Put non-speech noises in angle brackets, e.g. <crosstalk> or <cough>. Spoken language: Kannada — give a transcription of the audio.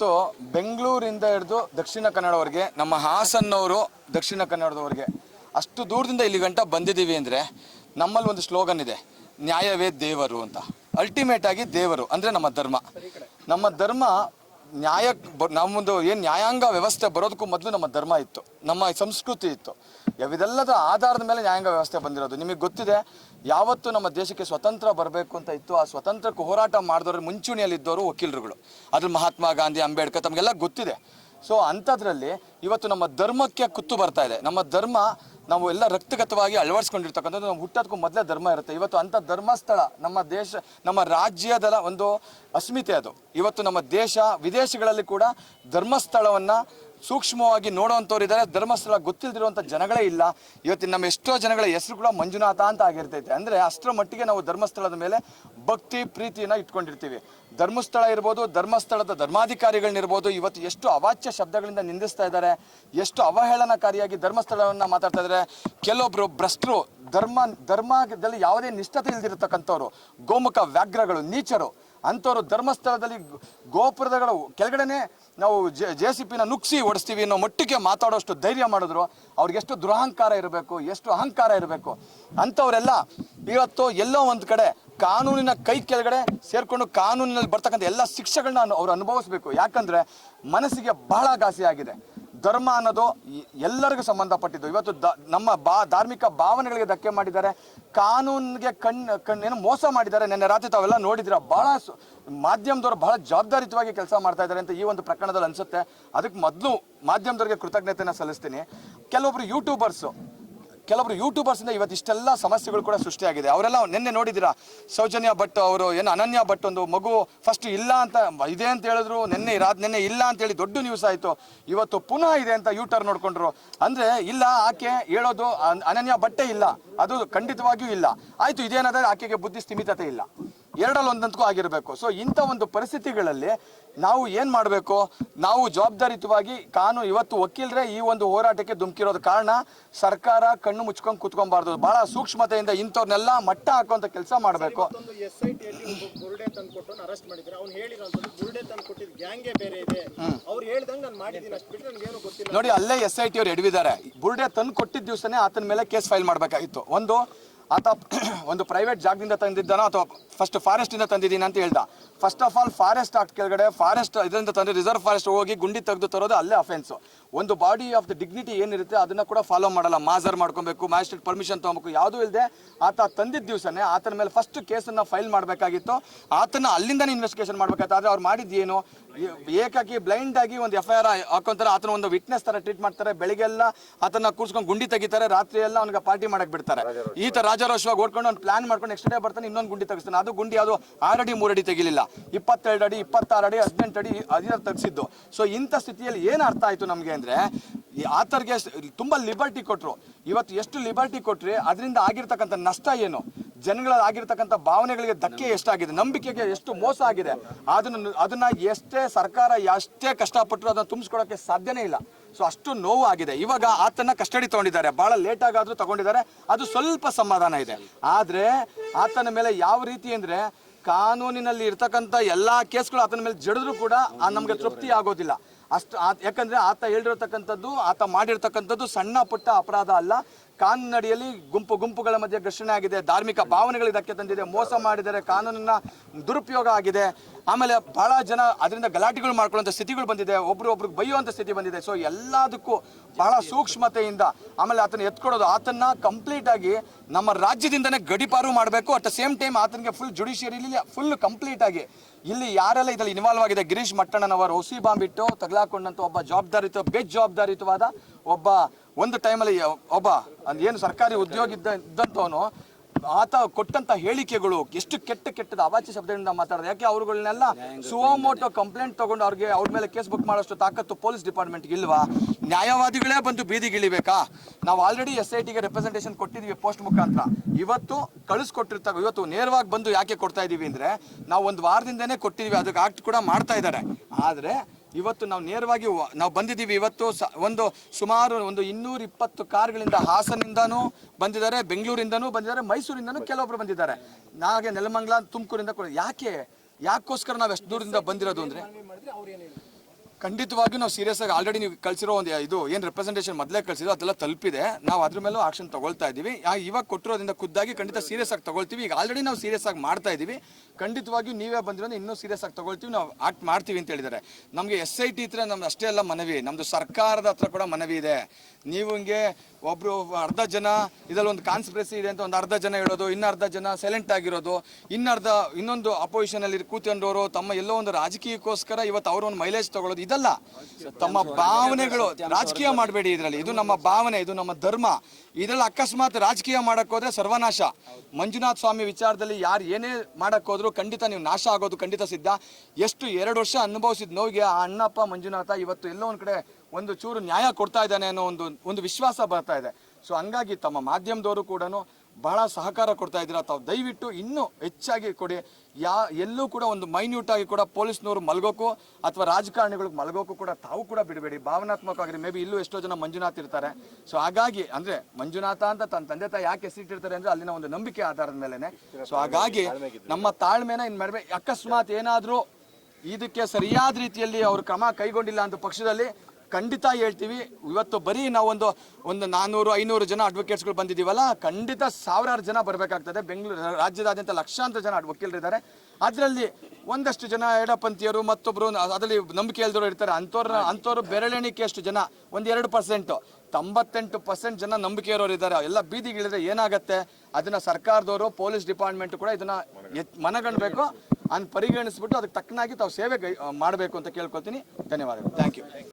ಇವತ್ತು ಬೆಂಗಳೂರಿಂದ ಹಿಡಿದು ದಕ್ಷಿಣ ಕನ್ನಡವರೆಗೆ ನಮ್ಮ ಹಾಸನ್ನವರು ದಕ್ಷಿಣ ಕನ್ನಡದವರೆಗೆ ಅಷ್ಟು ದೂರದಿಂದ ಇಲ್ಲಿ ಗಂಟ ಬಂದಿದ್ದೀವಿ ಅಂದರೆ ನಮ್ಮಲ್ಲಿ ಒಂದು ಸ್ಲೋಗನ್ ಇದೆ, ನ್ಯಾಯವೇ ದೇವರು ಅಂತ. ಅಲ್ಟಿಮೇಟ್ ಆಗಿ ದೇವರು ಅಂದರೆ ನಮ್ಮ ಧರ್ಮ. ನಮ್ಮ ಧರ್ಮ ನ್ಯಾಯ, ನಮ್ಮದು ಏನು ನ್ಯಾಯಾಂಗ ವ್ಯವಸ್ಥೆ ಬರೋದಕ್ಕೂ ಮೊದಲು ನಮ್ಮ ಧರ್ಮ ಇತ್ತು, ನಮ್ಮ ಸಂಸ್ಕೃತಿ ಇತ್ತು. ಇದೆಲ್ಲದ ಆಧಾರದ ಮೇಲೆ ನ್ಯಾಯಾಂಗ ವ್ಯವಸ್ಥೆ ಬಂದಿರೋದು? ನಿಮಗೆ ಗೊತ್ತಿದೆ ಯಾವತ್ತು ನಮ್ಮ ದೇಶಕ್ಕೆ ಸ್ವತಂತ್ರ ಬರಬೇಕು ಅಂತ ಇತ್ತು. ಆ ಸ್ವತಂತ್ರಕ್ಕೆ ಹೋರಾಟ ಮಾಡಿದವರು ಮುಂಚೂಣಿಯಲ್ಲಿದ್ದವರು ವಕೀಲರುಗಳು. ಅದ್ರ ಮಹಾತ್ಮ ಗಾಂಧಿ, ಅಂಬೇಡ್ಕರ್, ತಮಗೆಲ್ಲ ಗೊತ್ತಿದೆ. ಸೊ ಅಂಥದ್ರಲ್ಲಿ ಇವತ್ತು ನಮ್ಮ ಧರ್ಮಕ್ಕೆ ಕುತ್ತು ಬರ್ತಾ ಇದೆ. ನಮ್ಮ ಧರ್ಮ ನಾವು ಎಲ್ಲ ರಕ್ತಗತವಾಗಿ ಅಳವಡಿಸ್ಕೊಂಡಿರ್ತಕ್ಕಂಥದ್ದು ನಾವು ಹುಟ್ಟೋದಕ್ಕೂ ಮೊದಲೇ ಧರ್ಮ ಇರುತ್ತೆ. ಇವತ್ತು ಅಂಥ ಧರ್ಮಸ್ಥಳ, ನಮ್ಮ ದೇಶ, ನಮ್ಮ ರಾಜ್ಯದ ಒಂದು ಅಸ್ಮಿತೆ ಅದು. ಇವತ್ತು ನಮ್ಮ ದೇಶ, ವಿದೇಶಗಳಲ್ಲಿ ಕೂಡ ಧರ್ಮಸ್ಥಳವನ್ನು ಸೂಕ್ಷ್ಮವಾಗಿ ನೋಡುವಂಥವ್ರು ಇದ್ದಾರೆ. ಧರ್ಮಸ್ಥಳ ಗೊತ್ತಿಲ್ದಿರುವಂಥ ಜನಗಳೇ ಇಲ್ಲ. ಇವತ್ತಿನ ನಮ್ಮ ಎಷ್ಟೋ ಜನಗಳ ಹೆಸರು ಕೂಡ ಮಂಜುನಾಥ ಅಂತ ಆಗಿರ್ತೈತೆ. ಅಂದರೆ ಅಷ್ಟರ ಮಟ್ಟಿಗೆ ನಾವು ಧರ್ಮಸ್ಥಳದ ಮೇಲೆ ಭಕ್ತಿ, ಪ್ರೀತಿಯನ್ನು ಇಟ್ಕೊಂಡಿರ್ತೀವಿ. ಧರ್ಮಸ್ಥಳ ಇರ್ಬೋದು, ಧರ್ಮಸ್ಥಳದ ಧರ್ಮಾಧಿಕಾರಿಗಳನ್ನಿರ್ಬೋದು, ಇವತ್ತು ಎಷ್ಟು ಅವಾಚ್ಯ ಶಬ್ದಗಳಿಂದ ನಿಂದಿಸ್ತಾ ಇದ್ದಾರೆ. ಎಷ್ಟು ಅವಹೇಳನಕಾರಿಯಾಗಿ ಧರ್ಮಸ್ಥಳವನ್ನು ಮಾತಾಡ್ತಾ ಇದ್ದಾರೆ. ಕೆಲವೊಬ್ಬರು ಭ್ರಷ್ಟರು, ಧರ್ಮ ಧರ್ಮದಲ್ಲಿ ಯಾವುದೇ ನಿಷ್ಠತೆ ಇಲ್ದಿರತಕ್ಕಂಥವ್ರು, ಗೋಮುಖ ವ್ಯಾಘ್ರಗಳು, ನೀಚರು ಅಂಥವ್ರು ಧರ್ಮಸ್ಥಳದಲ್ಲಿ ಗೋಪುರದಗಳು ಕೆಳಗಡೆನೆ ನಾವು ಜೆ ಸಿ ಪಿನ ನುಗ್ಸಿ ಓಡಿಸ್ತೀವಿ ಅನ್ನೋ ಮಟ್ಟಿಗೆ ಮಾತಾಡೋಷ್ಟು ಧೈರ್ಯ ಮಾಡಿದ್ರು. ಅವ್ರಿಗೆ ಎಷ್ಟು ದುರಹಂಕಾರ ಇರಬೇಕು, ಎಷ್ಟು ಅಹಂಕಾರ ಇರಬೇಕು ಅಂಥವರೆಲ್ಲ ಇವತ್ತು ಎಲ್ಲೋ ಒಂದು ಕಡೆ ಕಾನೂನಿನ ಕೈ ಕೆಳಗಡೆ ಸೇರಿಕೊಂಡು ಕಾನೂನಿನಲ್ಲಿ ಬರ್ತಕ್ಕಂಥ ಎಲ್ಲ ಶಿಕ್ಷೆಗಳನ್ನ ಅವ್ರು ಅನುಭವಿಸ್ಬೇಕು. ಯಾಕಂದ್ರೆ ಮನಸ್ಸಿಗೆ ಬಹಳ ಘಾಸಿ ಆಗಿದೆ ಧರ್ಮ ಅನ್ನೋದು ಎಲ್ಲರಿಗೂ ಸಂಬಂಧಪಟ್ಟಿದ್ದು. ಇವತ್ತು ದ ನಮ್ಮ ಬಾ ಧಾರ್ಮಿಕ ಭಾವನೆಗಳಿಗೆ ಧಕ್ಕೆ ಮಾಡಿದ್ದಾರೆ. ಕಾನೂನಿಗೆ ಕಣ್ಣು ಕಣ್ಣೇನು ಮೋಸ ಮಾಡಿದ್ದಾರೆ. ನಿನ್ನೆ ರಾತ್ರಿ ತಾವೆಲ್ಲ ನೋಡಿದಿರ ಬಹಳ ಮಾಧ್ಯಮದವರು ಬಹಳ ಜವಾಬ್ದಾರಿತವಾಗಿ ಕೆಲಸ ಮಾಡ್ತಾ ಇದ್ದಾರೆ ಅಂತ ಈ ಒಂದು ಪ್ರಕರಣದಲ್ಲಿ ಅನ್ಸುತ್ತೆ. ಅದಕ್ಕೆ ಮೊದಲು ಮಾಧ್ಯಮದವರಿಗೆ ಕೃತಜ್ಞತೆನ ಸಲ್ಲಿಸ್ತೀನಿ. ಕೆಲವೊಬ್ರು ಯೂಟ್ಯೂಬರ್ಸು ಕೆಲವೊಬ್ರು ಯೂಟ್ಯೂಬರ್ಸಿಂದ ಇವತ್ತು ಇಷ್ಟೆಲ್ಲ ಸಮಸ್ಯೆಗಳು ಕೂಡ ಸೃಷ್ಟಿಯಾಗಿದೆ. ಅವರೆಲ್ಲ ನಿನ್ನೆ ನೋಡಿದ್ದೀರಾ, ಸೌಜನ್ಯ ಭಟ್ ಅವರು, ಏನು ಅನನ್ಯ ಭಟ್ ಒಂದು ಮಗು ಫಸ್ಟ್ ಇಲ್ಲ ಅಂತ, ಇದೆ ಅಂತ ಹೇಳಿದ್ರು, ನಿನ್ನೆ ರಾತ್ ನಿನ್ನೆ ಇಲ್ಲ ಅಂತ ಹೇಳಿ ದೊಡ್ಡ ನ್ಯೂಸ್ ಆಯಿತು. ಇವತ್ತು ಪುನಃ ಇದೆ ಅಂತ ಯೂಟರ್ ನೋಡ್ಕೊಂಡ್ರು. ಅಂದ್ರೆ ಇಲ್ಲ, ಆಕೆ ಹೇಳೋದು ಅನ್- ಅನನ್ಯ ಬಟ್ಟೆ ಇಲ್ಲ. ಅದು ಖಂಡಿತವಾಗಿಯೂ ಇಲ್ಲ. ಆಯ್ತು, ಇದೇನಾದ್ರೆ ಆಕೆಗೆ ಬುದ್ಧಿ ಸ್ಥಿಮಿತತೆ ಇಲ್ಲ. ಎರಡಲ್ಲಿ ಒಂದಂತಕ್ಕೂ ಆಗಿರಬೇಕು. ಸೊ ಇಂಥ ಒಂದು ಪರಿಸ್ಥಿತಿಗಳಲ್ಲಿ ನಾವು ಏನು ಮಾಡಬೇಕು? ನಾವು ಜವಾಬ್ದಾರಿಯುತವಾಗಿ ಕಾನೂನು ಇವತ್ತು ವಕೀಲರೇ ಈ ಒಂದು ಹೋರಾಟಕ್ಕೆ ಧುಮುಕಿರೋದು ಕಾರಣ ಸರ್ಕಾರ ಕಣ್ಣು ಮುಚ್ಕೊಂಡು ಕುತ್ಕೊಬಾರ್ದು ಬಹಳ ಸೂಕ್ಷ್ಮತೆಯಿಂದ ಇಂಥವ್ರನ್ನೆಲ್ಲ ಮಟ್ಟ ಹಾಕುವಂತ ಕೆಲಸ ಮಾಡಬೇಕು. ನೋಡಿ ಅಲ್ಲೇ ಎಸ್ ಐ ಟಿ ಅವ್ರು ಎಡವಿದ್ದಾರೆ. ಬುರ್ಡೆ ತಂದು ಕೊಟ್ಟಿದ್ದ ದಿವಸನೇ ಆತನ ಮೇಲೆ ಕೇಸ್ ಫೈಲ್ ಮಾಡಬೇಕಾಗಿತ್ತು. ಒಂದು ಆತ <clears throat> ಒಂದು ಪ್ರೈವೇಟ್ ಜಾಗದಿಂದ ತಂದಿದ್ದಾನೋ ಅಥವಾ ಫಸ್ಟ್ ಫಾರೆಸ್ಟಿಂದ ತಂದಿದ್ದೀನಿ ಅಂತ ಹೇಳ್ದ. First of all forest act ಕೆಳಗಡೆ ಫಾರೆಸ್ಟ್ ಇದರಿಂದ ತಂದ್ರೆ ರಿಸರ್ವ್ ಫಾರೆಸ್ಟ್ ಹೋಗಿ ಗುಂಡಿ ತೆಗೆದು ತರೋದು ಅಲ್ಲೇ ಅಫೆನ್ಸು ಒಂದು ಬಾಡಿ ಆಫ್ ದ ಡಿಗ್ನಿಟಿ ಏನಿರುತ್ತೆ ಅದನ್ನ ಕೂಡ ಫಾಲೋ ಮಾಡಲ್ಲ. ಮಾಜರ್ ಮಾಡ್ಕೊಬೇಕು ಮ್ಯಾಜಿಸ್ಟ್ರೇಟ್ ಪರ್ಮಿಷನ್ ತೊಗೊಬೇಕು, ಯಾವುದೂ ಇಲ್ಲದೆ ಆತ ತಂದಿದ್ದ ದಿವಸನೇ ಆತನ ಮೇಲೆ ಫಸ್ಟ್ ಕೇಸನ್ನು ಫೈಲ್ ಮಾಡಬೇಕಾಗಿತ್ತು. ಆತನ ಅಲ್ಲಿಂದನೇ ಇನ್ವೆಸ್ಟಿಗೇಷನ್ ಮಾಡಬೇಕಾಯ್ತು. ಆದರೆ ಅವ್ರು ಮಾಡಿದ್ದು ಏನು? ಏ- ಏಕಾಗಿ ಬ್ಲೈಂಡ್ ಆಗಿ ಒಂದು ಎಫ್ ಐ ಆರ್ ಹಾಕೊಂತಾರೆ ಆತನ ಒಂದು ವಿಟ್ನೆಸ್ ತರ ಟ್ರೀಟ್ ಮಾಡ್ತಾರೆ ಬೆಳಿಗ್ಗೆ ಎಲ್ಲ ಆತನ ಕೂರ್ಸ್ಕೊಂಡು ಗುಂಡಿ ತೆಗಿತಾರೆ ರಾತ್ರಿ ಎಲ್ಲ ಅವ್ನಿಗೆ ಪಾರ್ಟಿ ಮಾಡಕ್ ಬಿಡ್ತಾರೆ. ಈ ತರ ರಾಜಾರೋಷವಾಗಿ ಓಡ್ಕೊಂಡು ಅವ್ನು ಪ್ಲಾನ್ ಮಾಡ್ಕೊಂಡು ನೆಕ್ಸ್ಟ್ ಡೇ ಬರ್ತಾನೆ ಇನ್ನೊಂದು ಗುಂಡಿ ತೆಗಿಸ್ತಾನೆ. ಅದು ಗುಂಡಿ ಅದು ಆರು ಅಡಿ ಮೂರು ಅಡಿ ತೆಗಿಲಿಲ್ಲ. ಇಪ್ಪತ್ತೆರಡು ಅಡಿ ಇಪ್ಪತ್ತಾರು ಅಡಿ ಹದಿನೆಂಟು ಅಡಿ ಹದಿನಾರು ತೆಗಿಸಿದ್ದು. ಸೊ ಇಂಥ ಸ್ಥಿತಿಯಲ್ಲಿ ಏನು ಅರ್ಥ ಆಯ್ತು ನಮಗೆ ಅಂದ್ರೆ ಈ ಆತರ್ಗೆ ತುಂಬಾ ಲಿಬರ್ಟಿ ಕೊಟ್ರು. ಇವತ್ತು ಎಷ್ಟು ಲಿಬರ್ಟಿ ಕೊಟ್ರಿ ಅದರಿಂದ ಆಗಿರ್ತಕ್ಕಂಥ ನಷ್ಟ ಏನು? ಜನಗಳಲ್ಲಿ ಆಗಿರ್ತಕ್ಕಂಥ ಭಾವನೆಗಳಿಗೆ ಧಕ್ಕೆ ಎಷ್ಟಾಗಿದೆ, ನಂಬಿಕೆಗೆ ಎಷ್ಟು ಮೋಸ ಆಗಿದೆ, ಅದನ್ನ ಅದನ್ನ ಎಷ್ಟೇ ಸರ್ಕಾರ ಎಷ್ಟೇ ಕಷ್ಟಪಟ್ಟರು ಅದನ್ನ ತುಂಬಿಸ್ಕೊಳಕ್ಕೆ ಸಾಧ್ಯನೇ ಇಲ್ಲ. ಸೊ ಅಷ್ಟು ನೋವು ಆಗಿದೆ ಇವಾಗ ಆತನ ಕಸ್ಟಡಿ ತಗೊಂಡಿದ್ದಾರೆ. ಬಹಳ ಲೇಟ್ ಆಗಾದ್ರೂ ತಗೊಂಡಿದ್ದಾರೆ. ಅದು ಸ್ವಲ್ಪ ಸಮಾಧಾನ ಇದೆ. ಆದ್ರೆ ಆತನ ಮೇಲೆ ಯಾವ ರೀತಿ ಅಂದ್ರೆ ಕಾನೂನಿನಲ್ಲಿ ಇರ್ತಕ್ಕಂಥ ಎಲ್ಲಾ ಕೇಸ್ಗಳು ಆತನ ಮೇಲೆ ಜಡಿದ್ರು ಕೂಡ ನಮ್ಗೆ ತೃಪ್ತಿ ಆಗೋದಿಲ್ಲ. ಅಷ್ಟು ಯಾಕಂದ್ರೆ ಆತ ಹೇಳಿರತಕ್ಕಂಥದ್ದು, ಆತ ಮಾಡಿರ್ತಕ್ಕಂಥದ್ದು ಸಣ್ಣ ಪುಟ್ಟ ಅಪರಾಧ ಅಲ್ಲ. ಕಾನೂನಡಿಯಲ್ಲಿ ಗುಂಪು ಗುಂಪುಗಳ ಮಧ್ಯೆ ಘರ್ಷಣೆ ಆಗಿದೆ. ಧಾರ್ಮಿಕ ಭಾವನೆಗಳು ಇದಕ್ಕೆ ತಂದಿದೆ. ಮೋಸ ಮಾಡಿದರೆ ಕಾನೂನನ್ನ ದುರುಪಯೋಗ ಆಗಿದೆ. ಆಮೇಲೆ ಬಹಳ ಜನ ಅದರಿಂದ ಗಲಾಟೆಗಳು ಮಾಡ್ಕೊಳ್ಳುವಂಥ ಸ್ಥಿತಿಗಳು ಬಂದಿದೆ. ಒಬ್ರು ಒಬ್ರಿಗೆ ಬೈಯುವಂಥ ಸ್ಥಿತಿ ಬಂದಿದೆ. ಸೊ ಎಲ್ಲದಕ್ಕೂ ಬಹಳ ಸೂಕ್ಷ್ಮತೆಯಿಂದ ಆಮೇಲೆ ಆತನ ಎತ್ಕೊಡೋದು. ಆತನ್ನ ಕಂಪ್ಲೀಟ್ ಆಗಿ ನಮ್ಮ ರಾಜ್ಯದಿಂದನೇ ಗಡಿಪಾರು ಮಾಡಬೇಕು. ಅಟ್ ದ ಸೇಮ್ ಟೈಮ್ ಆತನಿಗೆ ಫುಲ್ ಜುಡಿಷಿಯರಿಲಿ ಫುಲ್ ಕಂಪ್ಲೀಟ್ ಆಗಿ ಇಲ್ಲಿ ಯಾರೆಲ್ಲ ಇದರಲ್ಲಿ ಇನ್ವಾಲ್ವ್ ಆಗಿದೆ? ಗಿರೀಶ್ ಮಟ್ಟಣ್ಣನವರು ಹುಸಿ ಬಾಂಬಿಟ್ಟು, ತಗಲಾಕೊಂಡಂತ ಒಬ್ಬ ಜವಾಬ್ದಾರಿತ ಬೇಜವಾಬ್ದಾರಿತವಾದ ಒಬ್ಬ, ಒಂದು ಟೈಮಲ್ಲಿ ಒಬ್ಬ ಏನು ಸರ್ಕಾರಿ ಉದ್ಯೋಗ ಇದ್ದ, ಇದ್ದಂಥವನು ಆತ ಕೊಟ್ಟಂತ ಹೇಳಿಕೆಗಳು ಎಷ್ಟು ಕೆಟ್ಟ ಕೆಟ್ಟದ ಅವಾಚ್ಯ ಶಬ್ದಗಳಿಂದ ಮಾತಾಡೋದು. ಯಾಕೆ ಅವ್ರುಗಳನ್ನೆಲ್ಲ ಸುವಮೋಟೋ ಕಂಪ್ಲೇಂಟ್ ತಗೊಂಡು ಅವ್ರಿಗೆ ಅವ್ರ ಮೇಲೆ ಕೇಸ್ ಬುಕ್ ಮಾಡೋಷ್ಟು ತಾಕತ್ತು ಪೊಲೀಸ್ ಡಿಪಾರ್ಟ್ಮೆಂಟ್ಗೆ ಇಲ್ವಾ? ನ್ಯಾಯವಾದಿಗಳೇ ಬಂದು ಬೀದಿಗಿಳಿಬೇಕಾ ನಾವು ಆಲ್ರೆಡಿ ಎಸ್ ಐ ಟಿಗೆ ರೆಪ್ರೆಸೆಂಟೇಷನ್ ಕೊಟ್ಟಿದ್ವಿ ಪೋಸ್ಟ್ ಮುಖಾಂತರ. ಇವತ್ತು ಕಳಿಸ್ಕೊಟ್ಟಿರ್ತಾಗ ಇವತ್ತು ನೇರವಾಗಿ ಬಂದು ಯಾಕೆ ಕೊಡ್ತಾ ಇದೀವಿ ಅಂದ್ರೆ ನಾವು ಒಂದು ವಾರದಿಂದನೇ ಕೊಟ್ಟಿದ್ದೀವಿ ಅದಕ್ಕೆ ಆಕ್ಟ್ ಕೂಡ ಮಾಡ್ತಾ ಇದ್ದಾರೆ. ಆದ್ರೆ ಇವತ್ತು ನಾವು ನೇರವಾಗಿ ನಾವು ಬಂದಿದ್ದೀವಿ. ಇವತ್ತು ಒಂದು ಸುಮಾರು ಒಂದು ಇನ್ನೂರ ಇಪ್ಪತ್ತು ಕಾರ್ಗಳಿಂದ ಹಾಸನಿಂದನೂ ಬಂದಿದ್ದಾರೆ, ಬೆಂಗಳೂರಿಂದನೂ ಬಂದಿದ್ದಾರೆ, ಮೈಸೂರಿಂದನೂ ಕೆಲವೊಬ್ರು ಬಂದಿದ್ದಾರೆ. ನಾಗೆ ನೆಲಮಂಗಲ ತುಮಕೂರಿಂದ ಕೂಡ ಯಾಕೆ? ಯಾಕೋಸ್ಕರ ನಾವು ಎಷ್ಟು ದೂರದಿಂದ ಬಂದಿರೋದು ಅಂದ್ರೆ ಖಂಡಿತವಾಗಿಯೂ ನಾವು ಸೀರಿಯಸ್ ಆಗಿ ಆಲ್ರೆಡಿ ನೀವು ಕಳಿಸಿರೋ ಒಂದು ಇದು ಏನು ರೆಪ್ರೆಸೆಂಟೇಷನ್ ಮೊದಲೇ ಕಳಿಸಿದ್ರು ಅದೆಲ್ಲ ತಲುಪಿದೆ. ನಾವು ಅದ್ರ ಮೇಲೂ ಆಕ್ಷನ್ ತಗೊಳ್ತಾ ಇದ್ದೀವಿ. ಇವಾಗ ಕೊಟ್ಟಿರೋದ್ರಿಂದ ಖುದ್ದಾಗಿ ಖಂಡಿತ ಸೀರಿಯಸ್ ಆಗಿ ತಗೊಳ್ತೀವಿ. ಈಗ ಆಲ್ರೆಡಿ ನಾವು ಸೀರಿಯಸ್ ಆಗಿ ಮಾಡ್ತಾ ಇದ್ದೀವಿ. ಖಂಡಿತವಾಗಿಯೂ ನೀವೇ ಬಂದಿರೋದು ಇನ್ನೂ ಸೀರಿಯಸ್ ಆಗಿ ತಗೊಳ್ತೀವಿ. ನಾವು ಆಕ್ಟ್ ಮಾಡ್ತೀವಿ ಅಂತ ಹೇಳಿದ್ದಾರೆ. ನಮಗೆ ಎಸ್ ಐ ಟಿ ಹತ್ರ ನಮ್ದು ಅಷ್ಟೇ ಅಲ್ಲ ಮನವಿ. ನಮ್ಮದು ಸರ್ಕಾರದ ಹತ್ರ ಕೂಡ ಮನವಿ ಇದೆ. ನೀವು ಹಿಂಗೆ ಒಬ್ಬರು ಅರ್ಧ ಜನ, ಇದರಲ್ಲಿ ಒಂದು ಕಾನ್ಸ್ಪ್ರೆಸಿ ಇದೆ ಅಂತ ಒಂದು ಅರ್ಧ ಜನ ಹೇಳೋದು, ಇನ್ನು ಅರ್ಧ ಜನ ಸೈಲೆಂಟ್ ಆಗಿರೋದು ಇನ್ನರ್ಧ ಇನ್ನೊಂದು ಅಪೋಸಿಷನ್ ಅಲ್ಲಿ ಕೂತ್ಕೊಂಡವರು ತಮ್ಮ ಎಲ್ಲೋ ಒಂದು ರಾಜಕೀಯಕ್ಕೋಸ್ಕರ ಇವತ್ತು ಅವರು ಒಂದು ಮೈಲೇಜ್ ತಗೊಳ್ಳೋದು ಇದಲ್ಲ. ತಮ್ಮ ಭಾವನೆಗಳು ರಾಜಕೀಯ ಮಾಡಬೇಡಿ ಇದರಲ್ಲಿ. ಇದು ನಮ್ಮ ಭಾವನೆ, ಇದು ನಮ್ಮ ಧರ್ಮ. ಇದರಲ್ಲಿ ಅಕಸ್ಮಾತ್ ರಾಜಕೀಯ ಮಾಡಕ್ ಹೋದ್ರೆ ಸರ್ವನಾಶ. ಮಂಜುನಾಥ್ ಸ್ವಾಮಿ ವಿಚಾರದಲ್ಲಿ ಯಾರು ಏನೇ ಮಾಡಕ್ ಹೋದ್ರು ಖಂಡಿತ ನೀವು ನಾಶ ಆಗೋದು ಖಂಡಿತ ಸಿದ್ಧ. ಎಷ್ಟು ಎರಡು ವರ್ಷ ಅನುಭವಿಸಿದ ನೋವಿಗೆ ಆ ಅಣ್ಣಪ್ಪ ಮಂಜುನಾಥ ಇವತ್ತು ಎಲ್ಲೋ ಒಂದು ಕಡೆ ಒಂದು ಚೂರು ನ್ಯಾಯ ಕೊಡ್ತಾ ಇದ್ದಾನೆ ಅನ್ನೋ ಒಂದು ಒಂದು ವಿಶ್ವಾಸ ಬರ್ತಾ ಇದೆ. ಸೊ ಹಂಗಾಗಿ ತಮ್ಮ ಮಾಧ್ಯಮದವರು ಕೂಡ ಬಹಳ ಸಹಕಾರ ಕೊಡ್ತಾ ಇದ್ದೀರಾ? ತಾವು ದಯವಿಟ್ಟು ಇನ್ನೂ ಹೆಚ್ಚಾಗಿ ಕೊಡಿ. ಯಾ, ಎಲ್ಲೂ ಕೂಡ ಒಂದು ಮೈನ್ಯೂಟ್ ಆಗಿ ಕೂಡ ಪೊಲೀಸ್ನವರು ಮಲ್ಗೋಕು, ಅಥವಾ ರಾಜಕಾರಣಿಗಳಿಗೆ ಮಲ್ಗೋಕು ಕೂಡ ತಾವು ಕೂಡ ಬಿಡಬೇಡಿ. ಭಾವನಾತ್ಮಕವಾಗಿ ಮೇ ಬಿ ಇಲ್ಲೂ ಎಷ್ಟೋ ಜನ ಮಂಜುನಾಥ್ ಇರ್ತಾರೆ. ಸೊ ಹಾಗಾಗಿ, ಅಂದರೆ ಮಂಜುನಾಥ ಅಂತ ತನ್ನ ತಂದೆ ತಾಯಿ ಯಾಕೆ ಹೆಸರಿಟ್ಟಿರ್ತಾರೆ ಅಂದರೆ ಅಲ್ಲಿನ ಒಂದು ನಂಬಿಕೆ ಆಧಾರದ ಮೇಲೆನೆ. ಸೊ ಹಾಗಾಗಿ ನಮ್ಮ ತಾಳ್ಮೆನ ಇನ್ನು ಮಾಡಬೇಕು ಅಕಸ್ಮಾತ್ ಏನಾದರೂ ಇದಕ್ಕೆ ಸರಿಯಾದ ರೀತಿಯಲ್ಲಿ ಅವರು ಕ್ರಮ ಕೈಗೊಂಡಿಲ್ಲ ಅಂತ ಪಕ್ಷದಲ್ಲಿ ಖಂಡಿತ ಹೇಳ್ತೀವಿ. ಇವತ್ತು ಬರೀ ನಾವೊಂದು ಒಂದು ನಾನ್ನೂರು ಐನೂರು ಜನ ಅಡ್ವೊಕೇಟ್ಸ್ಗಳು ಬಂದಿದ್ದೀವಲ್ಲ, ಖಂಡಿತ ಸಾವಿರಾರು ಜನ ಬರಬೇಕಾಗ್ತದೆ. ಬೆಂಗಳೂರು, ರಾಜ್ಯದಾದ್ಯಂತ ಲಕ್ಷಾಂತರ ಜನ ವಕೀಲರಿದ್ದಾರೆ ಅದರಲ್ಲಿ ಒಂದಷ್ಟು ಜನ ಎಡಪಂಥೀಯರು ಮತ್ತೊಬ್ಬರು ಅದರಲ್ಲಿ ನಂಬಿಕೆ ಇಲ್ದವರು ಇರ್ತಾರೆ. ಅಂಥವ್ರ ಅಂಥವ್ರು ಬೆರಳೆಣಿಕೆ ಅಷ್ಟು ಜನ, ಒಂದು ಎರಡು ಪರ್ಸೆಂಟು ತೊಂಬತ್ತೆಂಟು ಪರ್ಸೆಂಟ್ ಜನ ನಂಬಿಕೆ ಇರೋರು ಇದ್ದಾರೆ. ಎಲ್ಲ ಬೀದಿಗಿಳಿದ್ರೆ ಏನಾಗುತ್ತೆ? ಅದನ್ನು ಸರ್ಕಾರದವರು, ಪೊಲೀಸ್ ಡಿಪಾರ್ಟ್ಮೆಂಟ್ ಕೂಡ ಇದನ್ನು ಎತ್ ಮನಗಣಬೇಕು ಅದನ್ನು ಪರಿಗಣಿಸ್ಬಿಟ್ಟು ಅದಕ್ಕೆ ತಕ್ಕನಾಗಿ ತಾವು ಸೇವೆ ಮಾಡಬೇಕು ಅಂತ ಕೇಳ್ಕೊತೀನಿ ಧನ್ಯವಾದಗಳು. Thank you